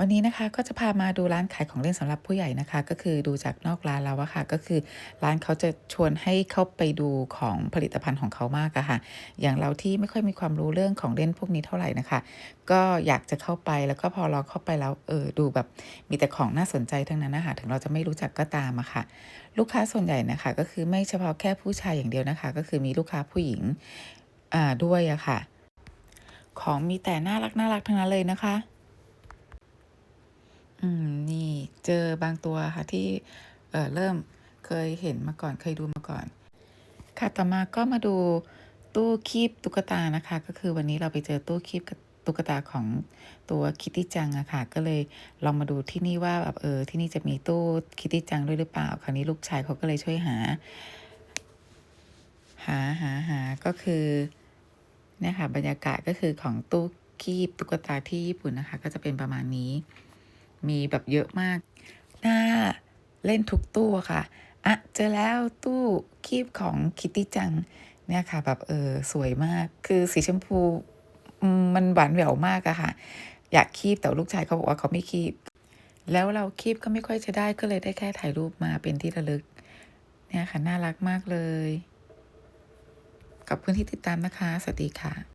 วันนี้นะคะก็จะพามาดูร้านขายของเล่นสำหรับผู้ใหญ่นะคะ ก็คือดูจากนอกร้านแล้วอะค่ะ ก็คือร้านเขาจะชวนให้เข้าไปดูของผลิตภัณฑ์ของเขามากอะค่ะ อย่างเราที่ไม่ค่อยมีความรู้เรื่องของเล่นพวกนี้เท่าไหร่นะคะ ก็อยากจะเข้าไปแล้วก็พอเราเข้าไปแล้วเออดูแบบมีแต่ของน่าสนใจทั้งนั้นนะคะถึงเราจะไม่รู้จักก็ตามอะค่ะ ลูกค้าส่วนใหญ่นะคะ ก็คือไม่เฉพาะแค่ผู้ชายอย่างเดียวนะคะ ก็คือมีลูกค้าผู้หญิงอ่าด้วยอะค่ะ ของมีแต่น่ารักน่ารักทั้งนั้นเลยนะคะ อืม นี่เจอบางตัวค่ะที่ เอ่อ เริ่มเคยเห็นมาก่อนเคยดูมาก่อน ค่ะต่อมาก็มาดูตู้คีบตุ๊กตานะคะ ก็คือวันนี้เราไปเจอตู้คีบตุ๊กตาของตัวคิตตี้จังอะค่ะ ก็เลยลองมาดูที่นี่ว่าแบบเออที่นี่จะมีตู้คิตตี้จังด้วยหรือเปล่า คราวนี้ลูกชายเขาก็เลยช่วยหา หาหาหาก็คือเนี่ยค่ะบรรยากาศก็คือของตู้คีบตุ๊กตาที่ญี่ปุ่นนะคะ ก็จะเป็นประมาณนี้ มีแบบเยอะมาก หน่าเล่นทุกตู้ค่ะ อะ เจอแล้วตู้คีบของคิตตี้จัง เนี่ยค่ะ แบบเออสวยมาก คือสีชมพูมมันหวานแหววมากอะค่ะ อยากคีบแต่ลูกชายเขาบอกว่าเขาไม่คีบ แล้วเราคีบก็ไม่ค่อยจะได้ก็เลยได้แค่ถ่ายรูปมาเป็นที่ระลึก เนี่ยค่ะ น่ารักมากเลย ขอบคุณที่ติดตามนะคะ สวัสดีค่ะ